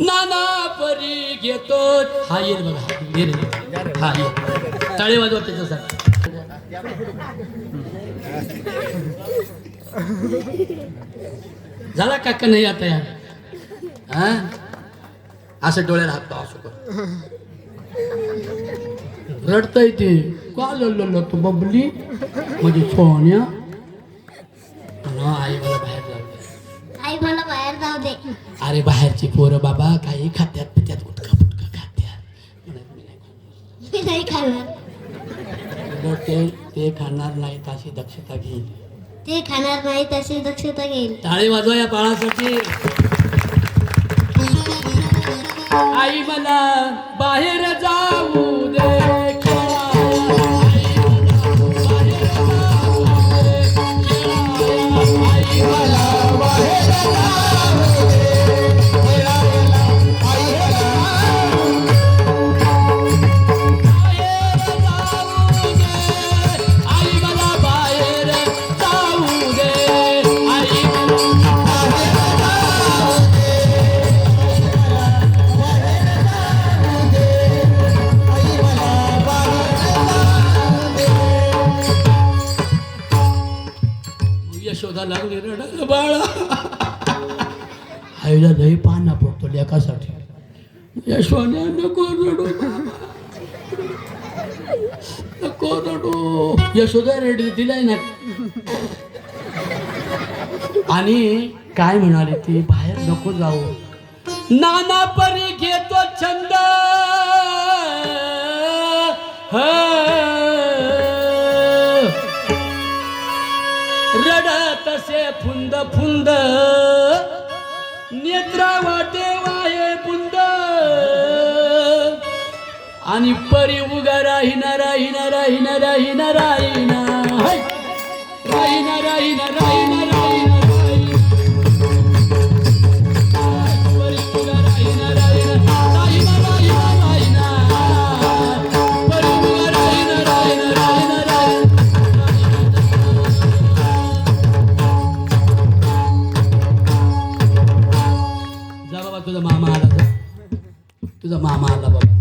नाना परी घेतो हा ये बघा हा ये टाळे वाजवा त्याच्यासाठी झाला काका नाही आता या हा असं डोळ्याला हात पाव असं कर रडतय ते. का लढलं तू बबली? म्हणजे सोन्या? ना आई मला बाहेर जाऊ दे. आई मला बाहेर जाऊ दे. अरे बाहेरची पोरं बाबा काही खात्यात पित्यात गुटखा फुटका खात्यात. मी नाही खाणार. ते ते खाणार नाहीत अशी दक्षता घेईल. ते खाणार नाही तशी दक्षता घेईल. टाळे वाजवा या बाळासाठी. आई मला बाहेर जा यशोदा लागली रडायला बाळा. आईला लई पाना पडतो लेखासाठी यशोदा नको रडू नको रडू. यशोदा रेडी दिलाय ना. आणि काय म्हणाले ती? बाहेर नको जाऊ. नाना परी घेतो छंद. ह. रडत तसे फुंद फुंद. नेत्रा वाटे वाहे बुंद. आणि परी उगा राहीना राहीना राहीना राहीन राहीना. है. राहीन राहीन राहीना. बाबा तुझा मामा आला तुझा मामा आला बाबा.